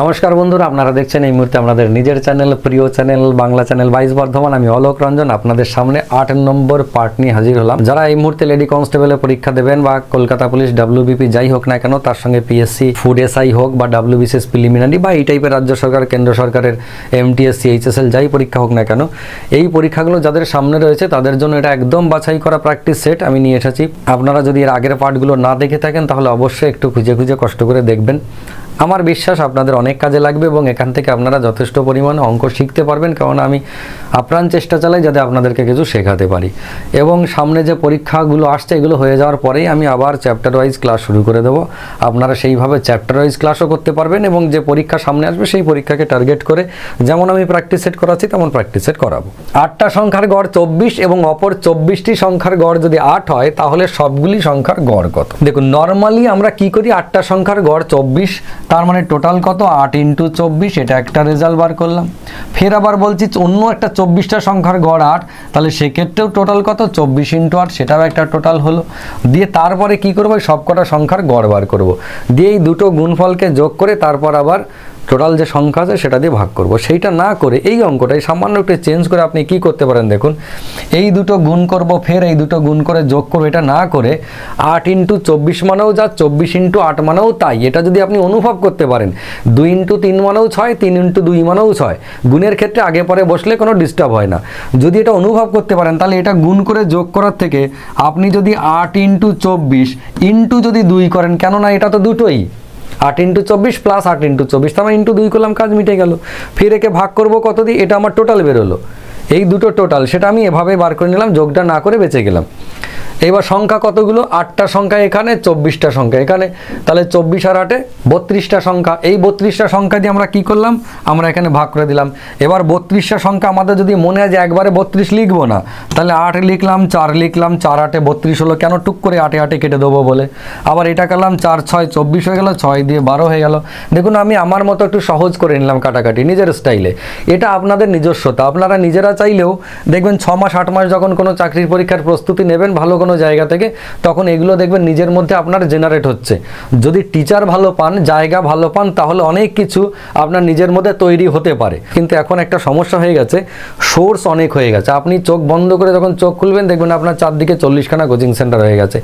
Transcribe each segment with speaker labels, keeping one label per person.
Speaker 1: নমস্কার বন্ধুরা, আপনারা দেখছেন এই মুহূর্তে আমাদের নিজের চ্যানেল, প্রিয় চ্যানেল, বাংলা চ্যানেল বাইশ বর্ধমান। আমি অলোক রঞ্জন, আপনাদের সামনে আট নম্বর পার্ট নিয়ে হাজির হলাম। যারা এই মুহূর্তে লেডি কনস্টেবলের পরীক্ষা দেবেন বা কলকাতা পুলিশ ডাব্লিউবিপি যাই হোক না কেন, তার সঙ্গে পিএসসি ফুড এসআই হোক বা ডাব্লিউবিসিএস প্রিলিমিনারি বা এই টাইপের রাজ্য সরকার, কেন্দ্র সরকারের এমটিএসসি এইচএসএল যাই পরীক্ষা হোক না কেন, এই পরীক্ষাগুলো যাদের সামনে রয়েছে, তাদের জন্য এটা একদম বাছাই করা প্র্যাকটিস সেট আমি নিয়ে এসেছি। আপনারা যদি এর আগের পার্টগুলো না দেখে থাকেন, তাহলে অবশ্যই একটু খুঁজে খুঁজে কষ্ট করে দেখবেন। আমার বিশ্বাস আপনাদের অনেক কাজে লাগবে এবং এখান থেকে আপনারা যথেষ্ট পরিমাণে অঙ্ক শিখতে পারবেন, কারণ আমি আপ্রাণ চেষ্টা চালাই যাতে আপনাদেরকে কিছু শেখাতে পারি। এবং সামনে যে পরীক্ষাগুলো আসছে, এগুলো হয়ে যাওয়ার পরেই আমি আবার চ্যাপ্টার ওয়াইজ ক্লাস শুরু করে দেবো। আপনারা সেইভাবে চ্যাপ্টার ওয়াইজ ক্লাসও করতে পারবেন এবং যে পরীক্ষা সামনে আসবে, সেই পরীক্ষাকে টার্গেট করে যেমন আমি প্র্যাকটিস সেট করাচ্ছি, তেমন প্র্যাকটিস সেট করাবো। আটটা সংখ্যার গড় চব্বিশ এবং অপর চব্বিশটি সংখ্যার গড় যদি আট হয়, তাহলে সবগুলি সংখ্যার গড় কত? দেখুন নর্মালি আমরা কি করি? আটটা সংখ্যার গড় চব্বিশ তার মানে টোটাল কত? আট ইন্টু চব্বিশ, এটা একটা রেজাল্ট বার করলাম। ফের আবার বলছি, অন্য একটা চব্বিশটা সংখ্যার গড় আট, তাহলে সেক্ষেত্রেও টোটাল কত? চব্বিশ ইন্টু আট, সেটাও একটা টোটাল হলো। দিয়ে তারপরে কি করব? সব কটা সংখ্যার গড় বার করব। দিয়ে এই দুটো গুণফলকে যোগ করে তারপর আবার টোটাল যে সংখ্যা আছে সেটা দিয়ে ভাগ করব। সেইটা না করে এই অঙ্কটাই সামান্য একটু চেঞ্জ করে আপনি কি করতে পারেন দেখুন। এই দুটো গুণ করব ফের, এই দুটো গুণ করে যোগ করব, এটা না করে আট ইন্টু চব্বিশ মানেও যা, চব্বিশ ইন্টু আট মানেও তাই। এটা যদি আপনি অনুভব করতে পারেন, দুই ইন্টু তিন মানেও ছয়, তিন ইন্টু দুই মানেও ছয়। গুণের ক্ষেত্রে আগে পরে বসলে কোনো ডিস্টার্ব হয় না। যদি এটা অনুভব করতে পারেন, তাহলে এটা গুণ করে যোগ করার থেকে আপনি যদি আট ইন্টু চব্বিশ ইন্টু যদি দুই করেন, কেননা এটা তো দুটোই। আট ইন্টু চব্বিশ প্লাস আট ইন্টু চব্বিশ। তার ইন্টু দুই করলাম, কাজ মিটে গেল। ফির একে ভাগ করব কত দিয়ে এটা আমার টোটাল বেরোলো। এই দুটো টোটাল সেটা আমি এভাবে বার করে নিলাম, যোগটা না করে বেঁচে গেলাম। এবার সংখ্যা কতগুলো? আটটা সংখ্যা এখানে, চব্বিশটা সংখ্যা এখানে। তাহলে চব্বিশ আর আটে বত্রিশটা সংখ্যা। এই বত্রিশটা সংখ্যা দিয়ে আমরা কি করলাম? আমরা এখানে ভাগ করে দিলাম। এবার বত্রিশটা সংখ্যা আমাদের যদি মনে হয় যে একবারে বত্রিশ লিখব না, তাহলে আট লিখলাম, চার লিখলাম, চার আটে বত্রিশ হলো কেন? টুক করে আটে আটে কেটে দেবো বলে। আবার এটা করলাম, চার, ছয়, চব্বিশ হয়ে গেল, ছয় দিয়ে বারো হয়ে গেল। দেখুন, আমি আমার মতো একটু সহজ করে নিলাম কাটাকাটি, নিজের স্টাইলে। এটা আপনাদের নিজস্বতা। আপনারা নিজেরা চাইলেও দেখবেন, ছ মাস, আট মাস যখন কোনো চাকরির পরীক্ষার প্রস্তুতি নেবেন, ভালো কোনো জায়গা থেকে, তখন এগুলো দেখবেন নিজের মধ্যে আপনার জেনারেট হচ্ছে। যদি টিচার ভালো পান, জায়গা ভালো পান, তাহলে অনেক কিছু আপনার নিজের মধ্যে তৈরি হতে পারে। কিন্তু এখন একটা সমস্যা হয়ে গেছে সোর্স অনেক হয়ে গেছে। আপনি চোখ বন্ধ করে যখন চোখ খুলবেন, দেখবেন আপনার চারদিকে চল্লিশখানা কোচিং সেন্টার হয়ে গেছে।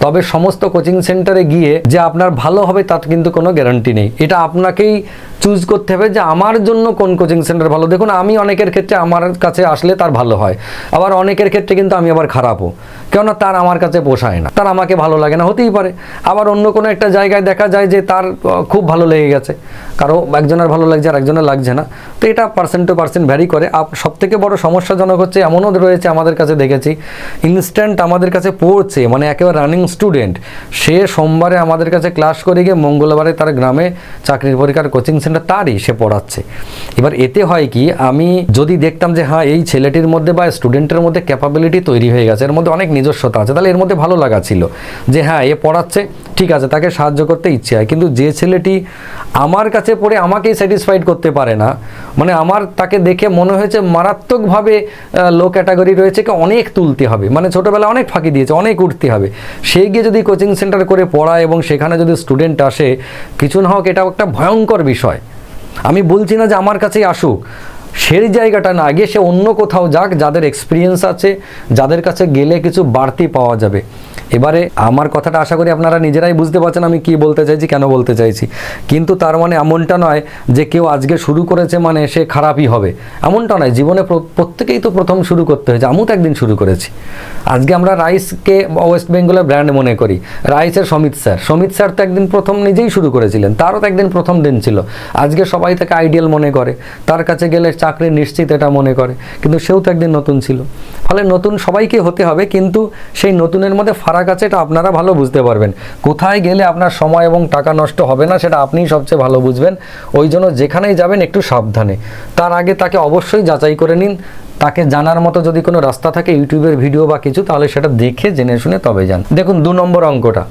Speaker 1: তবে সমস্ত কোচিং সেন্টারে গিয়ে যে আপনার ভালো হবে, তার কিন্তু কোনো গ্যারান্টি নেই। এটা আপনাকেই চুজ করতে হবে যে, আমার জন্য কোন কোচিং সেন্টার ভালো? দেখুন, আমি অনেকের ক্ষেত্রে আমার কাছে আসলে তার ভালো হয়। আবার অনেকের ক্ষেত্রে কিন্তু আমি আবার খারাপও। কেননা তার আমার কাছে পোষায় না। তার আমাকে ভালো লাগে না, হতেই পারে। আবার অন্য কোনো একটা জায়গায় দেখা যায় যে তার খুব ভালো লেগে গেছে। কারও একজনের ভালো লাগছে, আর একজনের লাগছে না। তো এটা পার্সেন্ট টু পার্সেন্ট ভ্যারি করে। সব থেকে বড় সমস্যাজনক হচ্ছে এমনও রয়েছে আমাদের কাছে দেখেছি। ইনস্ট্যান্ট আমাদের কাছে পড়ছে মানে একেবারে রানিং স্টুডেন্ট সে সোমবারে আমাদের কাছে ক্লাস করে গিয়ে মঙ্গলবারে তার গ্রামে চাকরির পরীক্ষার কোচিং সেন্টার তারই সে পড়াচ্ছে। এবার এতে হয় কি, আমি যদি দেখতাম যে হ্যাঁ এই ছেলেটির মধ্যে বা স্টুডেন্টের মধ্যে ক্যাপাবিলিটি তৈরি হয়ে গেছে, এর মধ্যে অনেক নিজস্বতা আছে। তাহলে এর মধ্যে ভালো লাগা ছিল যে হ্যাঁ এ পড়াচ্ছে, ঠিক আছে, তাকে সাহায্য করতে ইচ্ছে হয়। কিন্তু যে ছেলেটি আমার কাছে পড়ে আমাকেই স্যাটিসফাইড করতে পারে না মানে আমার তাকে দেখে মনে হয়েছে মারাত্মকভাবে লো ক্যাটাগরি রয়েছে, কি অনেক তুলতে হবে। মানে ছোটোবেলায় অনেক ফাঁকি দিয়েছে, অনেক উঠতে হবে। সেই গিয়ে যদি কোচিং সেন্টার করে পড়ায় এবং সেখানে যদি স্টুডেন্ট আসে, কিছু না হোক এটা একটা ভয়ঙ্কর বিষয়। আমি বলছি না যে আমার কাছেই আসুক সেই জায়গাটা না গিয়ে সে অন্য কোথাও যাক, যাদের এক্সপিরিয়েন্স আছে, যাদের কাছে গেলে কিছু বাড়তি পাওয়া যাবে। এবারে আমার কথাটা আশা করি আপনারা নিজেরাই বুঝতে পারছেন আমি কি বলতে চাইছি, কেন বলতে চাইছি। কিন্তু তার মানে এমনটা নয় যে কেউ আজকে শুরু করেছে মানে সে খারাপই হবে। এমনটা নয়, জীবনে প্র- প্রত্যেকেই তো প্রথম শুরু করতে হয়েছে, আমিও তো একদিন শুরু করেছি। আজকে আমরা রাইসকে ওয়েস্ট বেঙ্গলের ব্র্যান্ড মনে করি। রাইসের সমিত স্যার। সমিত স্যার তো একদিন প্রথম নিজেই শুরু করেছিলেন, তারও তো একদিন প্রথম দিন ছিল। আজকে সবাই তাকে আইডিয়াল মনে করে। তার কাছে গেলে চাকরি নিশ্চিত এটা মনে করে। কিন্তু সেও তো একদিন নতুন ছিল। ফলে নতুন সবাইকে হতে হবে, কিন্তু সেই নতুনের মধ্যে ফারাক আছে এটা আপনারা ভালো বুঝতে পারবেন। কোথায় গেলে আপনার সময় এবং টাকা নষ্ট হবে না সেটা আপনিই সবচেয়ে ভালো বুঝবেন। ওই জন্য যেখানেই যাবেন একটু সাবধানে। তার আগে তাকে অবশ্যই যাচাই করে নিন। তাকে জানার মতো যদি কোনো রাস্তা থাকে, ইউটিউবের ভিডিও বা কিছু, তাহলে সেটা দেখে, জেনে শুনে তবে যান। দেখুন, দু নম্বর অঙ্কটা।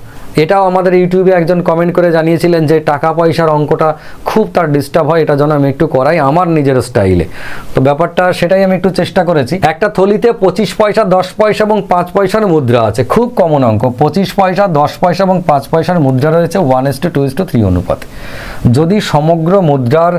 Speaker 1: এটাও আমাদের ইউটিউবে একজন কমেন্ট করে জানিয়েছিলেন যে টাকা পয়সার অঙ্কটা খুব তার ডিস্টার্ব হয়, এটা যেন আমি একটু করাই আমার নিজের স্টাইলে তো ব্যাপারটা সেটাই আমি একটু চেষ্টা করেছি। একটা থলিতে পঁচিশ পয়সা, দশ পয়সা এবং পাঁচ পয়সার মুদ্রা আছে, খুব কমন অঙ্ক। পঁচিশ পয়সা, দশ পয়সা এবং পাঁচ পয়সার মুদ্রা রয়েছে one is to two is to three অনুপাতে। যদি সমগ্র মুদ্রার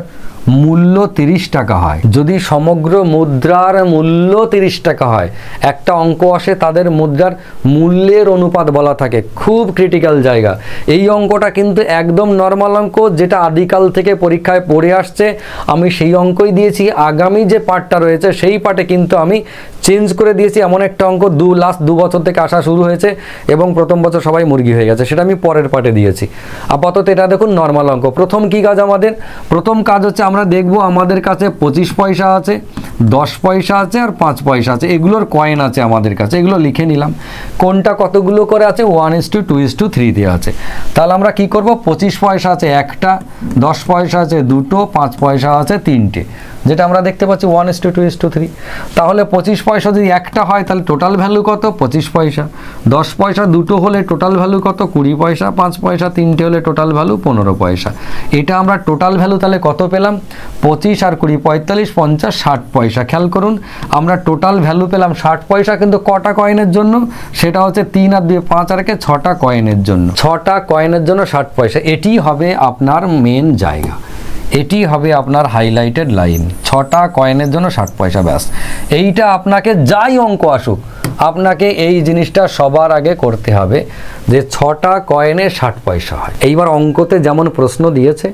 Speaker 1: মূল্য তিরিশ টাকা হয়। যদি সমগ্র মুদ্রার মূল্য তিরিশ টাকা হয়, একটা অঙ্ক আসে, তাদের মুদ্রার মূল্যের অনুপাত বলা থাকে। খুব ক্রিটিক্যাল জায়গা। এই অঙ্কটা কিন্তু একদম নর্মাল অঙ্ক, যেটা আদিকাল থেকে পরীক্ষায় পড়ে আসছে। আমি সেই অঙ্কই দিয়েছি। আগামী যে পার্টটা রয়েছে, সেই পার্টে কিন্তু আমি চেঞ্জ করে দিয়েছি। এমন একটা অঙ্ক দু লাস্ট দু বছর থেকে আসা শুরু হয়েছে এবং প্রথম বছর সবাই মুরগি হয়ে গেছে। সেটা আমি পরের পার্টে দিয়েছি। আপাতত এটা দেখুন নর্মাল অঙ্ক। প্রথম কি কাজ আমাদের? প্রথম কাজ হচ্ছে আমরা দেখব আমাদের কাছে পঁচিশ পয়সা আছে, দশ পয়সা আছে আর পাঁচ পয়সা আছে। এগুলোর কয়েন আছে আমাদের কাছে। এগুলো লিখে নিলাম। কোনটা কতগুলো করে আছে? One is to two is to three দিয়ে আছে। তাহলে আমরা কি করব? পঁচিশ পয়সা আছে একটা, দশ পয়সা আছে দুটো, পাঁচ পয়সা আছে তিনটে। যেটা আমরা দেখতে পাচ্ছি one is to two is to three তাহলে পঁচিশ পয়সা যদি একটা হয়, তাহলে টোটাল ভ্যালু কত? পঁচিশ পয়সা। দশ পয়সা দুটো হলে টোটাল ভ্যালু কত? কুড়ি পয়সা। পাঁচ পয়সা তিনটে হলে টোটাল ভ্যালু পনেরো পয়সা। এটা আমরা টোটাল ভ্যালু তাহলে কত পেলাম? পঁচিশ আর কুড়ি, পঁয়তাল্লিশ, পঞ্চাশ, ষাট পয়সা। খেয়াল করুন, আমরা টোটাল ভ্যালু পেলাম ষাট পয়সা, কিন্তু কটা কয়েনের জন্য? সেটা হচ্ছে তিন আর দুই, পাঁচ আর একে ছটা কয়েনের জন্য। ছটা কয়েনের জন্য ষাট পয়সা। এটি হবে আপনার মেন জায়গা। এটি হবে আপনার হাইলাইটেড লাইন ছটা কয়েনের জন্য ষাট পয়সা ব্যাস। এইটা আপনাকে যাই অঙ্ক আসুক, আপনাকে এই জিনিসটা সবার আগে করতে হবে যে ছটা কয়েনে ষাট পয়সা হয়। এইবার অঙ্কতে যেমন প্রশ্ন দিয়েছে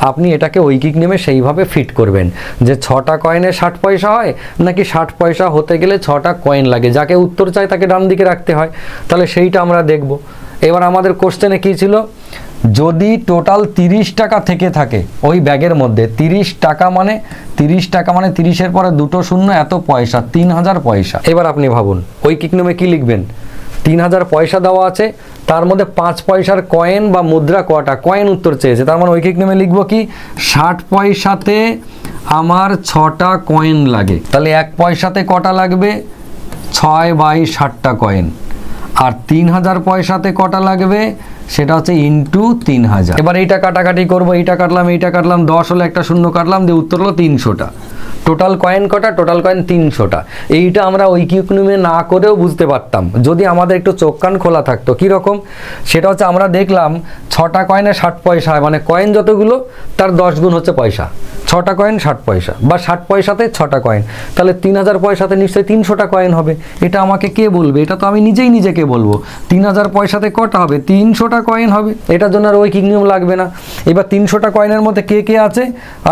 Speaker 1: আপনি এটাকে ঐকিক নেমে সেইভাবে ফিট করবেন। যে ছটা কয়েনে ষাট পয়সা হয়, নাকি ষাট পয়সা হতে গেলে ছটা কয়েন লাগে, যাকে উত্তর চায় তাকে ডান দিকে রাখতে হয়। তাহলে সেইটা আমরা দেখব। এবার আমাদের কোশ্চেনে কী ছিল? যদি টোটাল তিরিশ টাকা থেকে থাকে ওই ব্যাগের মধ্যে, তিরিশ টাকা মানে তিরিশ টাকা মানে তিরিশের পরে দুটো শূন্য, এত পয়সা, তিন হাজার পয়সা। এবার আপনি ভাবুন ওই কিকনমে কি লিখবেন? তিন হাজার পয়সা দেওয়া আছে, তার মধ্যে পাঁচ পয়সার কয়েন বা মুদ্রা কটা? কয়েন উত্তর চেয়েছে, তার মানে ঐকিক নেমে লিখব কি? ষাট পয়সাতে আমার ছটা কয়েন লাগে। তাহলে এক পয়সাতে কটা লাগবে? ছয় বাই ষাটটা কয়েন আর তিন হাজার পয়সাতে কটা লাগবে? সেটা হচ্ছে ইন্টু তিন হাজার এবার এইটা কাটাকাটি করব, এইটা কাটলাম এইটা কাটলাম, দশ হলো একটা শূন্য কাটলাম, দিয়ে উত্তর হলো তিনশোটা। টোটাল কয়েন কটা? টোটাল কয়েন তিনশোটা। এইটা আমরা ঐকিকনিমে না করেও বুঝতে পারতাম। যদি আমাদের একটু চোখ কান খোলা থাকতো কীরকম সেটা হচ্ছে আমরা দেখলাম ছটা কয়েনে ষাট পয়সা মানে কয়েন যতগুলো, তার দশ গুণ হচ্ছে পয়সা। ছটা কয়েন ষাট পয়সা। বা ষাট পয়সাতে ছটা কয়েন তাহলে তিন হাজার পয়সাতে নিশ্চয়ই তিনশোটা কয়েন হবে। এটা আমাকে কে বলবে? এটা তো আমি নিজেই নিজেকে বলব। তিন হাজার পয়সাতে কটা হবে? তিনশোটা কয়েন হবে। এটার জন্য আর ওই নিয়ম লাগবে না। এবার তিনশোটা কয়েনের মধ্যে কে কে আছে?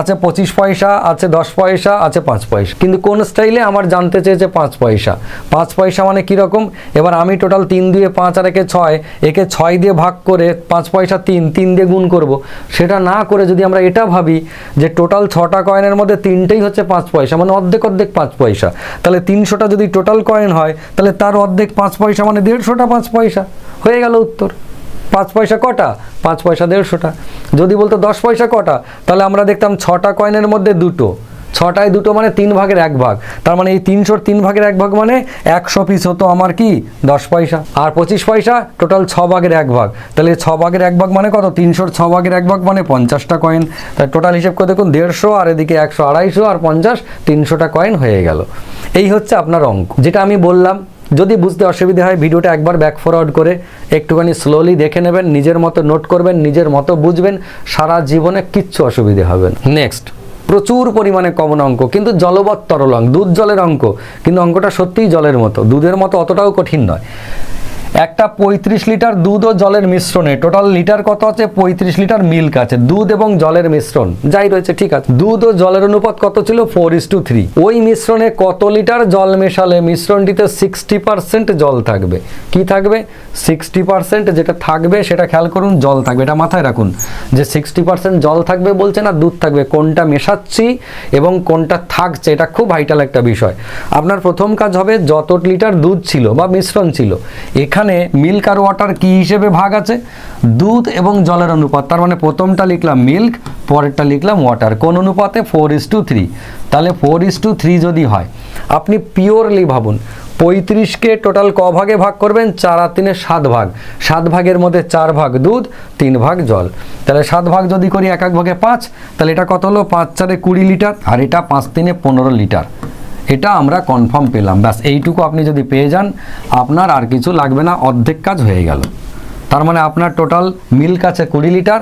Speaker 1: আছে পঁচিশ পয়সা, আছে দশ পয়সা, আছে পাঁচ পয়সা। কিন্তু কোন স্টাইলে আমার জানতে চেয়েছে পাঁচ পয়সা? পাঁচ পয়সা মানে কীরকম এবার আমি টোটাল তিন দিয়ে পাঁচ আর একে ছয় একে ছয় দিয়ে ভাগ করে পাঁচ পয়সা তিন তিন দিয়ে গুণ করব। সেটা না করে যদি আমরা এটা ভাবি যে টোটাল ছটা কয়েনের মধ্যে তিনটেই হচ্ছে পাঁচ পয়সা মানে অর্ধেক অর্ধেক পাঁচ পয়সা। তাহলে তিনশোটা যদি টোটাল কয়েন হয়, তাহলে তার অর্ধেক পাঁচ পয়সা মানে দেড়শোটা পাঁচ পয়সা। হয়ে গেল উত্তর। পাঁচ পয়সা কটা? পাঁচ পয়সা দেড়শোটা। যদি বলতো দশ পয়সা কটা, তাহলে আমরা দেখতাম ছটা কয়েনের মধ্যে দুটো। ছটায় দুটো মানে তিন ভাগের এক ভাগ। তার মানে এই তিনশোর তিন ভাগের এক ভাগ মানে একশো পিস হতো আমার কি? দশ পয়সা। আর পঁচিশ পয়সা, টোটাল ছ ভাগের এক ভাগ। তাহলে ছ ভাগের এক ভাগ মানে কত? তিনশোর ছ ভাগের এক ভাগ মানে পঞ্চাশটা কয়েন। তাই টোটাল হিসেব করে দেখুন, দেড়শো আর এদিকে একশো আড়াইশো আর পঞ্চাশ, তিনশোটা কয়েন হয়ে গেল। এই হচ্ছে আপনার অঙ্ক। যেটা আমি বললাম যদি বুঝতে অসুবিধা হয়, ভিডিওটা একবার ব্যাক ফরওয়ার্ড করে একটুখানি স্লোলি দেখে নেবেন, নিজের মতো নোট করবেন, নিজের মতো বুঝবেন, সারা জীবনে কিচ্ছু অসুবিধে হবে না। নেক্সট প্রচুর পরিমাণে কমন অঙ্ক, কিন্তু জলবৎ তরল অঙ্ক, দুধ জলের অঙ্ক, কিন্তু অঙ্কটা সত্যিই জলের মতো, দুধের মতো অতটাও কঠিন নয়। একটা পঁয়ত্রিশ লিটার দুধ ও জলের মিশ্রণে। টোটাল লিটার কত আছে? পঁয়ত্রিশ লিটার মিল্ক আছে। দুধ এবং জলের মিশ্রণ। যাই রয়েছে ঠিক আছে। দুধ ও জলের অনুপাত কত ছিল? ফোর ইস টু থ্রি ওই মিশ্রণে কত লিটার জল মেশালে মিশ্রণটিতে সিক্সটি পার্সেন্ট জল থাকবে? কি থাকবে? সিক্সটি পার্সেন্ট যেটা থাকবে সেটা খেয়াল করুন জল থাকবে। এটা মাথায় রাখুন। যে সিক্সটি পার্সেন্ট জল থাকবে বলছে না দুধ থাকবে। কোনটা মেশাচ্ছি এবং কোনটা থাকছে এটা খুব ভাইটাল একটা বিষয়। আপনার প্রথম কাজ হবে যত লিটার দুধ ছিল বা মিশ্রণ ছিল এখানে মিল্ক আর ওয়াটার কি হিসেবে ভাগ আছে? দুধ এবং জলের অনুপাত, তার মানে প্রথমটা লিখলাম মিল্ক পরেরটা লিখলাম ওয়াটার কোন অনুপাতে? ফোর ইস টু থ্রি তাহলে ফোর ইস টু থ্রি যদি হয়, আপনি পিওরলি ভাবুন, পঁয়ত্রিশকে টোটাল ক ভাগে ভাগ করবেন? চার আর তিনে সাত ভাগ। সাত ভাগের মধ্যে চার ভাগ দুধ, তিন ভাগ জল। তাহলে সাত ভাগ যদি করি, এক এক ভাগে পাঁচ, তাহলে এটা কত হলো? পাঁচ চারে কুড়ি লিটার, আর এটা পাঁচ তিনে পনেরো লিটার। এটা আমরা কনফার্ম পেলাম। ব্যাস, এইটুকু আপনি যদি পেয়ে যান, আপনার আর কিছু লাগবে না, অর্ধেক কাজ হয়ে গেল। তার মানে আপনার টোটাল মিল্ক আছে কুড়ি লিটার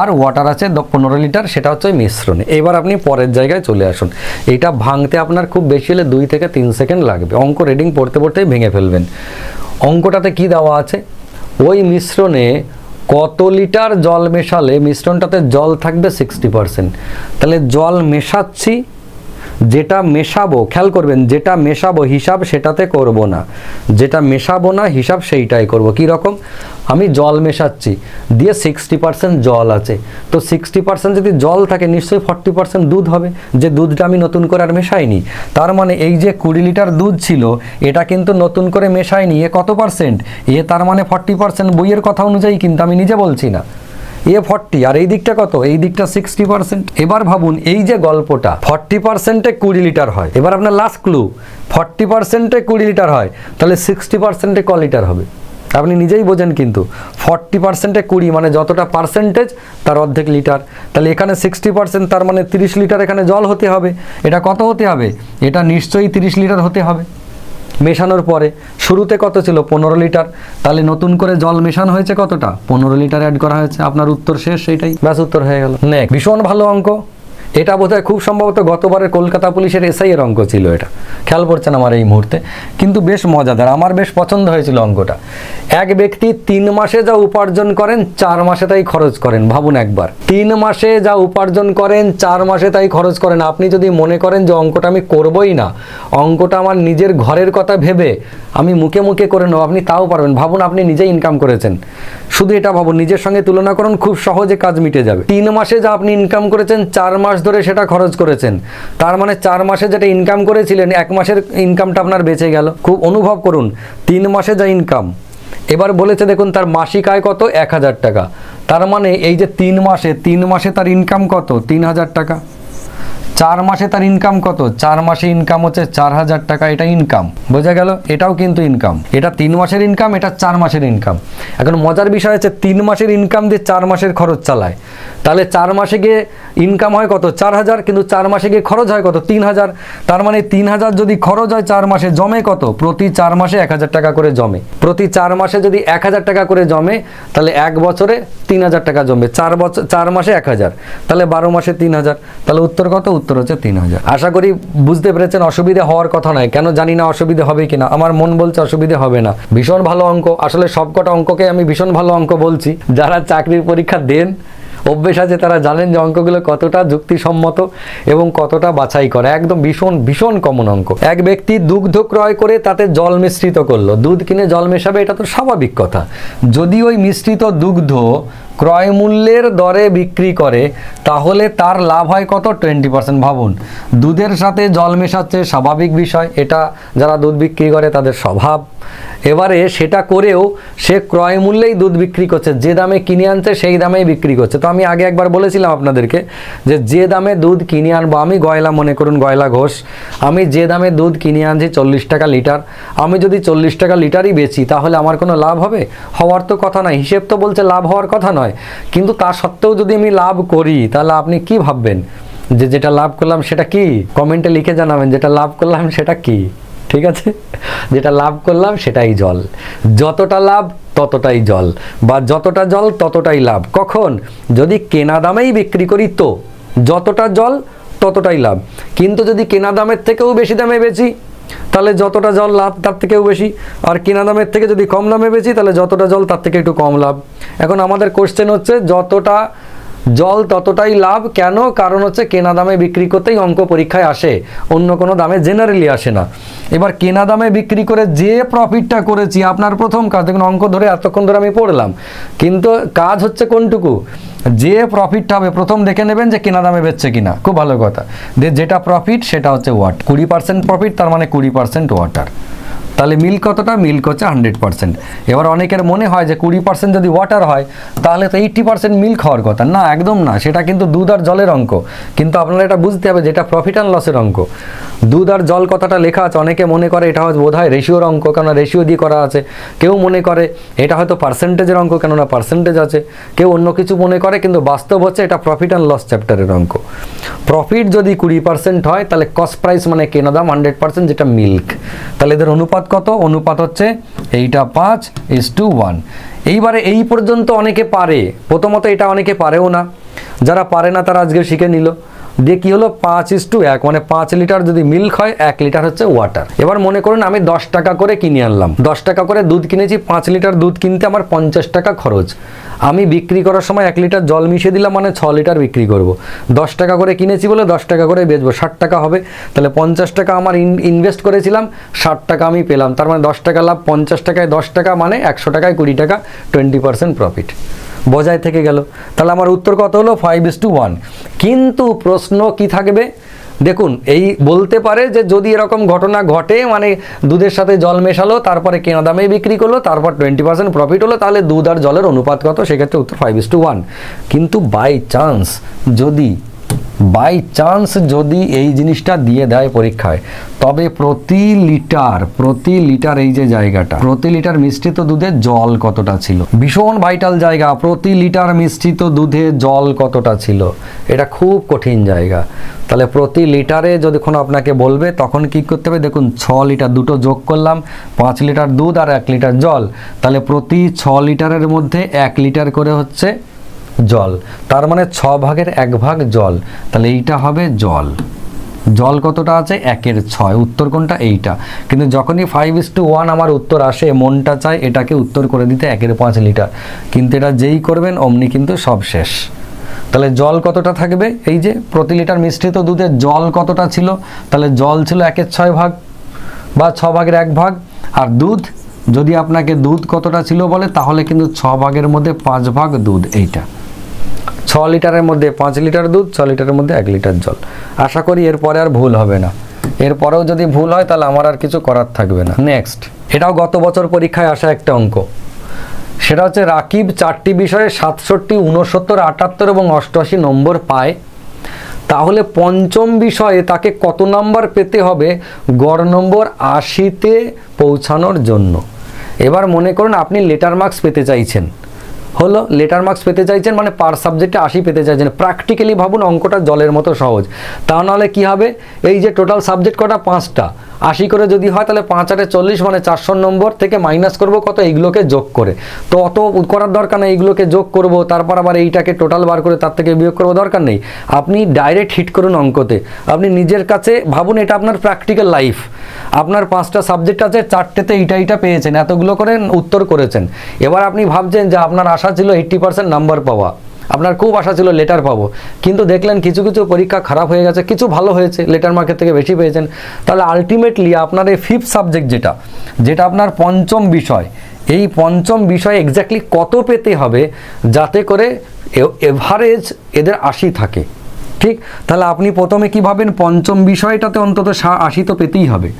Speaker 1: আর ওয়াটার আছে পনেরো লিটার সেটা হচ্ছে মিশ্রণে। এবার আপনি পরের জায়গায় চলে আসুন। এটা ভাঙতে আপনার খুব বেশি হলে দুই থেকে তিন সেকেন্ড লাগবে। অঙ্ক রিডিং পড়তে পড়তেই ভেঙে ফেলবেন। অঙ্কটাতে কি দেওয়া আছে? ওই মিশ্রণে কত লিটার জল মেশালে, মিশ্রণটাতে জল থাকবে সিক্সটি পার্সেন্ট তাহলে জল মেশাচ্ছি যেটা মেশাবো, খেয়াল করবেন, যেটা মেশাবো হিসাব সেটাতে করব না। যেটা মেশাবো না হিসাব সেইটাই করব। কি রকম? আমি জল মেশাচ্ছি, দিয়ে সিক্সটি পার্সেন্ট জল আছে। তো সিক্সটি পার্সেন্ট যদি জল থাকে, নিশ্চয়ই ফর্টি পার্সেন্ট দুধ হবে। যে দুধটা আমি নতুন করে আর মেশাইনি, তার মানে এই যে কুড়ি লিটার দুধ ছিল, এটা কিন্তু নতুন করে মেশাইনি, এ কত পার্সেন্ট এ তার মানে ফর্টি পার্সেন্ট বইয়ের কথা অনুযায়ী কিন্তু আমি নিজে বলছি না। এ ফর্টি আর এই দিকটা কত? এই দিকটা সিক্সটি পার্সেন্ট এবার ভাবুন, এই যে গল্পটা ফর্টি পার্সেন্টে কুড়ি লিটার হয়। এবার আপনার লাস্ট ক্লু ফর্টি পার্সেন্টে কুড়ি লিটার হয়, তাহলে সিক্সটি পার্সেন্টে ক লিটার হবে? আপনি নিজেই বোঝেন কিন্তু ফর্টি পার্সেন্টে কুড়ি মানে যতটা পার্সেন্টেজ তার অর্ধেক লিটার। তাহলে এখানে সিক্সটি পার্সেন্ট তার মানে তিরিশ লিটার এখানে জল হতে হবে। এটা কত হতে হবে? এটা নিশ্চয়ই তিরিশ লিটার হতে হবে। মেশানোর পরে শুরুতে কত ছিল? পনেরো লিটার। তাহলে নতুন করে জল মেশানো হয়েছে কতটা? পনেরো লিটার অ্যাড করা হয়েছে। আপনার উত্তর শেষ সেইটাই। ব্যাস উত্তর হয়ে গেল। নেক্সট। ভীষণ ভালো অঙ্ক। এটা বোধহয় খুব সম্ভবত গতবারের কলকাতা পুলিশের এসআই এর অঙ্ক ছিল এটা। খেয়াল পড়ছে না আমার এই মুহূর্তে? কিন্তু বেশ মজাদার, আমার বেশ পছন্দ হয়েছিল অঙ্কটা। এক ব্যক্তি তিন মাসে যা উপার্জন করেন, চার মাসে তাই খরচ করেন, ভাবুন একবার। তিন মাসে যা উপার্জন করেন, চার মাসে তাই খরচ করেন। আপনি যদি মনে করেন যে অঙ্কটা আমি করবই না, অঙ্কটা আমার নিজের ঘরের কথা ভেবে আমি মুখে মুখে করে নেব, আপনি তাও পারবেন। ভাবুন আপনি নিজেই ইনকাম করেছেন। শুধু এটা ভাবুন, নিজের সঙ্গে তুলনা করুন, খুব সহজে কাজ মিটে যাবে। তিন মাসে যা আপনি ইনকাম করেছেন, চার মাস ধরে সেটা খরচ করেছেন। তার মানে চার মাসে যেটা ইনকাম করেছিলেন, এক মাসের ইনকামটা আপনার বেঁচে গেল। খুব অনুভব করুন, তিন মাসে যা ইনকাম এবার বলেছে দেখুন, তার মাসিক আয় কত? এক হাজার টাকা। তার মানে এই যে তিন মাসে তিন মাসে তার ইনকাম কত? তিন হাজার টাকা। চার মাসে তার ইনকাম কত? চার মাসে ইনকাম হচ্ছে চার হাজার টাকা, এটা ইনকাম বোঝা গেল? এটাও কিন্তু ইনকাম এটা তিন মাসের ইনকাম এটা চার মাসের ইনকাম এখন মজার বিষয় হচ্ছে তিন মাসের ইনকাম দিয়ে চার মাসের খরচ চালায়। তাহলে চার মাসে গিয়ে ইনকাম হয় কত? চার হাজার, কিন্তু চার মাসে গিয়ে খরচ হয় কত? তিন হাজার। তার মানে তিন হাজার যদি খরচ হয় চার মাসে, জমে কত? প্রতি চার মাসে এক হাজার টাকা করে জমে। প্রতি চার মাসে যদি এক হাজার টাকা করে জমে, তাহলে এক বছরে তিন হাজার টাকা জমবে। চার বছর চার মাসে এক হাজার। তাহলে বারো মাসে তিন হাজার। তাহলে উত্তর কত? উত্তর হচ্ছে তিন হাজার। আশা করি বুঝতে পেরেছেন, অসুবিধে হওয়ার কথা নয়। কেন জানি না অসুবিধে হবে কিনা। আমার মন বলছে অসুবিধে হবে না। ভীষণ ভালো অঙ্ক। আসলে সবকটা অঙ্ককে আমি ভীষণ ভালো অঙ্ক বলছি। যারা চাকরির পরীক্ষা দেন অভ্যেস আছে, তারা জানেন যে অঙ্কগুলো কতটা যুক্তিসম্মত এবং কতটা বাছাই করা। একদম ভীষণ ভীষণ কমন অঙ্ক। এক ব্যক্তি দুগ্ধ ক্রয় করে তাতে জল মিশ্রিত করল। দুধ কিনে জল মেশাবে, এটা তো স্বাভাবিক কথা। যদি ওই মিশ্রিত দুগ্ধ ক্রয় মূল্যের দরে বিক্রি করে, তাহলে তার লাভ হয় কত? টোয়েন্টি পার্সেন্ট ভাবুন, দুধের সাথে জল মেশাচ্ছে স্বাভাবিক বিষয়। এটা যারা দুধ বিক্রি করে, তাদের স্বভাব। এবারে সেটা করেও সে ক্রয় মূল্যেই দুধ বিক্রি করছে। যে দামে কিনে আনছে, সেই দামেই বিক্রি করছে। তো আমি আগে একবার বলেছিলাম আপনাদেরকে যে যে দামে দুধ কিনে আনব, আমি গয়লা মনে করুন, গয়লা ঘোষ, আমি যে দামে দুধ কিনে আনছি চল্লিশ টাকা লিটার, আমি যদি চল্লিশ টাকা লিটারই বেচি, তাহলে আমার কোনো লাভ হবে? হওয়ার তো কথা নয়, হিসেব তো বলছে লাভ হওয়ার কথা নয়। কিন্তু তা সত্ত্বেও যদি আমি লাভ করি, তাহলে আপনি কি ভাববেন? যে যেটা লাভ করলাম সেটা কি? কমেন্টে লিখে জানাবেন, যেটা লাভ করলাম সেটা কি? ঠিক আছে? যেটা লাভ করলাম সেটাই জল। যতটা লাভ, ততটাই জল। বা যতটা জল, ততটাই লাভ। কখন? যদি কেনা দামেই বিক্রি করি তো। যতটা জল, ততটাই লাভ। কিন্তু যদি কেনা দামের থেকেও বেশি দামে বেচি, তাহলে যতটা জল লাভ, তার থেকেও বেশি। আর কেনা দামের থেকে যদি কম দামে বেচি, তাহলে যতটা জল, তার থেকে একটু কম লাভ। এখন আমাদের কোশ্চেন হচ্ছে, যতটা জল ততটাই লাভ কেন? কারণ হচ্ছে কেনা দামে বিক্রি করতেই অঙ্ক পরীক্ষায় আসে। অন্য কোনো দামে জেনারেলি আসে না। এবার কেনা দামে বিক্রি করে যে প্রফিটটা করেছি, আপনার প্রথম কাজ, দেখুন অঙ্ক ধরে এতক্ষণ ধরে আমি পড়লাম। কিন্তু কাজ হচ্ছে কোনটুকু? যে প্রফিটটা হবে, প্রথম দেখে নেবেন যে কেনা দামে বেচছে কিনা। খুব ভালো কথা। যে যেটা প্রফিট সেটা হচ্ছে ওয়াট কুড়ি পার্সেন্ট প্রফিট তার মানে কুড়ি পার্সেন্ট ওয়াটার তাহলে মিল্ক কতটা? মিল্ক হচ্ছে হান্ড্রেড পার্সেন্ট এবার অনেকের মনে হয় যে কুড়ি পার্সেন্ট যদি ওয়াটার হয়, তাহলে তো এইট্টি পার্সেন্ট মিল্ক হওয়ার কথা। না, একদম না। সেটা কিন্তু দুধ আর জলের অঙ্ক। কিন্তু আপনারা এটা বুঝতে হবে যে এটা প্রফিট অ্যান্ড লসের অঙ্ক। দুধ আর জল কথাটা লেখা আছে। অনেকে মনে করে এটা হয়তো বোধ হয় রেশিওর অঙ্ক, কেননা রেশিও দিয়ে করা আছে। কেউ মনে করে এটা হয়তো পার্সেন্টেজের অঙ্ক, কেননা পার্সেন্টেজ আছে। কেউ অন্য কিছু মনে করে, কিন্তু বাস্তব হচ্ছে এটা প্রফিট অ্যান্ড লস চ্যাপ্টারের অঙ্ক। প্রফিট যদি কুড়ি পার্সেন্ট হয়, তাহলে কস্ট প্রাইস মানে কেনা দাম হান্ড্রেড পার্সেন্ট যেটা মিল্ক তাহলে এদের অনুপাত কত? অনুপাত হচ্ছে এইটা পাঁচ ইস টু ওয়ান এইবারে এই পর্যন্ত অনেকে পারে। প্রথমত এটা অনেকে পারেও না। যারা পারে না, তারা আজকে শিখে নিল। দিয়ে কি হলো? পাঁচ ইস টু এক। মানে পাঁচ লিটার যদি মিল্ক হয়, এক লিটার হচ্ছে ওয়াটার এবার মনে করুন, আমি দশ টাকা করে কিনে আনলাম। দশ টাকা করে দুধ কিনেছি, পাঁচ লিটার দুধ কিনতে আমার পঞ্চাশ টাকা খরচ। আমি বিক্রি করার সময় এক লিটার জল মিশিয়ে দিলাম মানে ছ লিটার বিক্রি করব। দশ টাকা করে কিনেছি বলে দশ টাকা করে বেচবো, ষাট টাকা হবে। তাহলে পঞ্চাশ টাকা আমার ইনভেস্ট করেছিলাম, ষাট টাকা আমি পেলাম। তার মানে দশ টাকা লাভ, পঞ্চাশ টাকায় দশ টাকা মানে একশো টাকায় কুড়ি টাকা টোয়েন্টি পার্সেন্ট প্রফিট বজায় থেকে গেল। তাহলে আমার উত্তর কত হলো? ফাইভ ইস টু ওয়ান কিন্তু প্রশ্ন কি থাকবে? দেখুন, এই বলতে পারে যে যদি এরকম ঘটনা ঘটে মানে দুধের সাথে জল মেশালো, তারপরে কেনা দামে বিক্রি করল, তারপর টোয়েন্টি পার্সেন্ট প্রফিট হলো, তাহলে দুধ আর জলের অনুপাত কত? সেক্ষেত্রে উত্তর ফাইভ ইস টু ওয়ান কিন্তু বাই চান্স যদি বাই চান্স যদি এই জিনিসটা দিয়ে দেয় পরীক্ষায়, তবে প্রতি লিটার প্রতি লিটার এই যে জায়গাটা, প্রতি লিটার মিশ্রিত দুধে জল কতটা ছিল? ভীষণ ভাইটাল জায়গা, প্রতি লিটার মিশ্রিত দুধে জল কতটা ছিল? এটা খুব কঠিন জায়গা। তাহলে প্রতি লিটারে যখন আপনাকে বলবে, তখন কি করতে হবে? দেখুন, ছ লিটার দুটো যোগ করলাম, পাঁচ লিটার দুধ আর এক লিটার জল। তাহলে প্রতি ছ লিটারের মধ্যে এক লিটার করে হচ্ছে জল। তার মানে ছ ভাগের এক ভাগ জল। তাহলে এইটা হবে জল। জল কতটা আছে? একের ছয়। উত্তর কোনটা? এইটা। কিন্তু যখনই ফাইভ ইস টু ওয়ান আমার উত্তর আসে, মনটা চায় এটাকে উত্তর করে দিতে একের পাঁচ লিটার। কিন্তু এটা যেই করবেন, অমনি কিন্তু সব শেষ। তাহলে জল কতটা থাকবে? এই যে প্রতি লিটার মিশ্রিত দুধের জল কতটা ছিল? তাহলে জল ছিল একের ছয় ভাগ বা ছ ভাগের এক ভাগ। আর দুধ, যদি আপনাকে দুধ কতটা ছিল বলে, তাহলে কিন্তু ছ ভাগের মধ্যে পাঁচ ভাগ দুধ এইটা। লিটারের মধ্যে পাঁচ লিটার দুধ, ছ লিটারের মধ্যে এক লিটার জল। আশা করি এরপরে আর ভুল হবে না। এরপরেও যদি ভুল হয়, তাহলে আমার আর কিছু করার থাকবে না। নেক্সট এটাও গত বছর পরীক্ষায় আসা একটা অঙ্ক। সেটা হচ্ছে রাকিব চারটি বিষয়ে সাতষট্টি উনসত্তর আটাত্তর এবং অষ্টআশি নম্বর পায়। তাহলে পঞ্চম বিষয়ে তাকে কত নাম্বার পেতে হবে? গড় নম্বর আশিতে পৌঁছানোর জন্য। এবার মনে করুন, আপনি লেটার মার্কস পেতে চাইছেন। হলো লেটার মার্কস পেতে চাইছেন মানে পার সাবজেক্টে আশি পেতে চাইছেন। প্র্যাকটিক্যালি ভাবুন অঙ্কটা জলের মতো সহজ। তা নাহলে কী হবে? এই যে টোটাল সাবজেক্ট কটা? পাঁচটা। আশি করে যদি হয়, তাহলে পাঁচ আটে চল্লিশ মানে চারশো নম্বর থেকে মাইনাস করব কত? এইগুলোকে যোগ করে। তো অত করার দরকার নেই, এইগুলোকে যোগ করব, তারপর আবার এইটাকে টোটাল বার করে তার থেকে বিয়োগ করব, দরকার নেই। আপনি ডাইরেক্ট হিট করুন অঙ্কতে। আপনি নিজের কাছে ভাবুন, এটা আপনার প্র্যাকটিক্যাল লাইফ আপনার পাঁচটা সাবজেক্ট আছে, চারটেতে এইটা এইটা পেয়েছেন, এতগুলো করে উত্তর করেছেন। এবার আপনি ভাবছেন যে আপনার আশা ছিল এইট্টি পার্সেন্ট নাম্বার পাওয়া। আপনার খুব আশা ছিল লেটার পাবো। কিন্তু দেখলেন কিছু কিছু পরীক্ষা খারাপ হয়ে গেছে, কিছু ভালো হয়েছে লেটার মার্কেট থেকে বেশি পেয়েছেন। তাহলে আলটিমেটলি আপনার এই ফিফথ সাবজেক্ট যেটা যেটা আপনার পঞ্চম বিষয়, এই পঞ্চম বিষয়ে এক্স্যাক্টলি কত পেতে হবে যাতে করে এভারেজ এদের আশি থাকে। ঠিক? তাহলে আপনি প্রথমে কী ভাবেন? পঞ্চম বিষয়টাতে অন্তত আশি তো পেতেই হবে।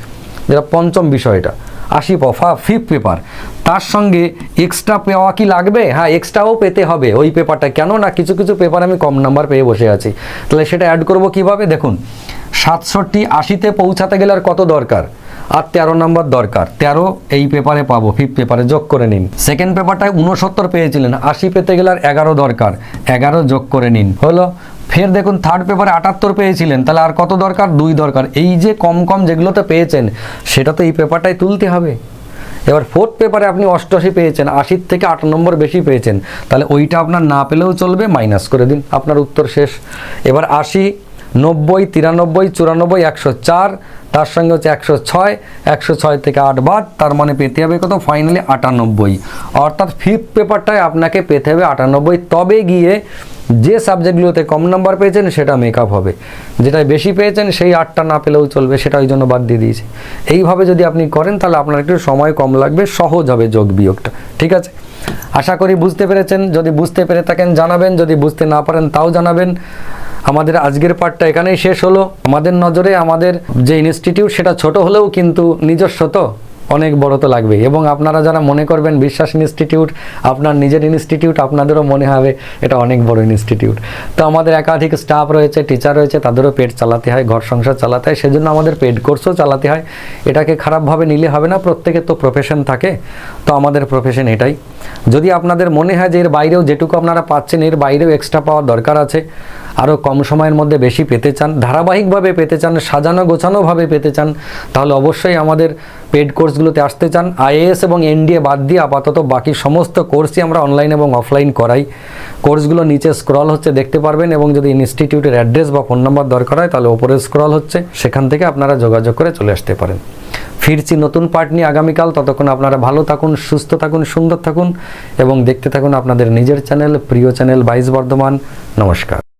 Speaker 1: যেটা পঞ্চম বিষয়টা। আশি পফা ফিফ পেপার তার সঙ্গে এক্সট্রা পাওয়া কি লাগবে? হ্যাঁ এক্সট্রাও পেতে হবে। ওই পেপারটা কেন না? কিছু কিছু পেপার আমি কম নাম্বার পেয়ে বসে আছি। তাহলে সেটা অ্যাড করব কীভাবে? দেখুন, সাতষট্টি আশিতে পৌঁছাতে গেলে আর কত দরকার? আর তেরো নাম্বার দরকার। তেরো এই পেপারে পাবো। ফিফ পেপারে যোগ করে নিন। সেকেন্ড পেপারটায় উনসত্তর পেয়েছিলেন। আশি পেতে গেলে আর এগারো দরকার। এগারো যোগ করে নিন। হলো ফের দেখুন থার্ড পেপারে আটাত্তর পেয়েছিলেন, তাহলে আর কত দরকার? দুই দরকার। এই যে কম কম যেগুলোতে পেয়েছেন সেটা তো এই পেপারটাই তুলতে হবে। এবার ফোর্থ পেপারে আপনি অষ্টআশি পেয়েছেন, আশির থেকে আট নম্বর বেশি পেয়েছেন। তাহলে ওইটা আপনার না পেলেও চলবে মাইনাস করে দিন। আপনার উত্তর শেষ। এবার আশি নব্বই, তিরানব্বই, চুরানব্বই, একশো চার, তার সঙ্গে হচ্ছে একশো ছয় একশো ছয় থেকে আট বাদ, তার মানে পেতে হবে কত? ফাইনালি আটানব্বই। অর্থাৎ ফিফথ পেপারটায় আপনাকে পেতে হবে আটানব্বই। তবে গিয়ে যে সাবজেক্টগুলোতে কম নাম্বার পেয়েছেন, সেটা মেকআপ হবে। যেটাই বেশি পেয়েছেন, সেই আটটা না পেলেও চলবে, সেটা ওই জন্য বাদ দিয়ে দিয়েছে। এইভাবে যদি আপনি করেন, তাহলে আপনার একটু সময় কম লাগবে, সহজ হবে যোগ বিয়োগটা। ঠিক আছে? আশা করি বুঝতে পেরেছেন। যদি বুঝতে পেরে থাকেন, জানাবেন। যদি বুঝতে না পারেন, তাও জানাবেন। আমাদের আজকের পার্টটা এখানেই শেষ হলো। আমাদের নজরে আমাদের যে ইনস্টিটিউট সেটা ছোট হলেও কিন্তু নিজস্ব তো অনেক বড় তো লাগবে এবং আপনারা যারা মনে করবেন বিশ্বাস ইনস্টিটিউট আপনার নিজের ইনস্টিটিউট আপনাদেরও মনে হবে এটা অনেক বড় ইনস্টিটিউট তো আমাদের একাধিক স্টাফ রয়েছে টিচার রয়েছে, তাদেরও পেট চালাতে হয়, ঘর সংসার চালাতে হয়, সেজন্য আমাদের পেড কোর্সও চালাতে হয়। এটাকে খারাপভাবে নিলে হবে না, প্রত্যেকের তো প্রফেশন থাকে, তো আমাদের প্রফেশন এটাই। যদি আপনাদের মনে হয় যে এর বাইরেও যেটুকু আপনারা পাচ্ছেন, এর বাইরেও এক্সট্রা পাওয়ার দরকার আছে আরও কম সময়ের মধ্যে বেশি পেতে চান, ধারাবাহিকভাবে পেতে চান, সাজানো গোছানোভাবে পেতে চান, তাহলে অবশ্যই আমাদের পেড কোর্সগুলোতে আসতে চান। আইএএস এবং এনডিএ বাদ দিয়ে আপাতত বাকি সমস্ত কোর্সই আমরা অনলাইন এবং অফলাইন করাই। কোর্সগুলো নিচে স্ক্রল হচ্ছে, দেখতে পারবেন এবং যদি ইনস্টিটিউটের অ্যাড্রেস বা ফোন নাম্বার দরকার হয়, তাহলে ওপরে স্ক্রল হচ্ছে, সেখান থেকে আপনারা যোগাযোগ করে চলে আসতে পারেন। ফিরছি নতুন পার্ট নিয়ে আগামীকাল, ততক্ষণ আপনারা ভালো থাকুন, সুস্থ থাকুন, সুন্দর থাকুন এবং দেখতে থাকুন আপনাদের নিজের চ্যানেল, প্রিয় চ্যানেল বাইশ বর্ধমান। নমস্কার।